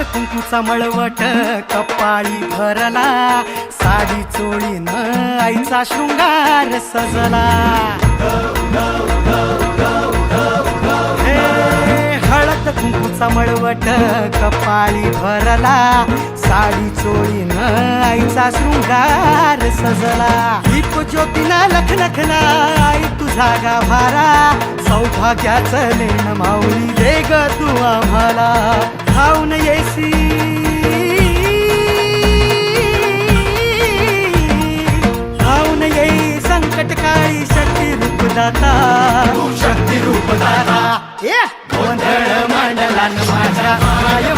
कुंकूचा मळवट कपाळी भरला साडी चोळीन आईचा शृंगार सजला. हे, हळद कुंकूचा मळवट कपाळी भरला साडी चोळीन आईचा शृंगार सजला. दीप ज्योतीना लखलखला आई तुझा गाभारा सौभाग्याचं लेण माऊली दे ग तू आम्हाला. शक्ती रूपदाता शक्ती रूपदाता गोंधळ मांडला माऊली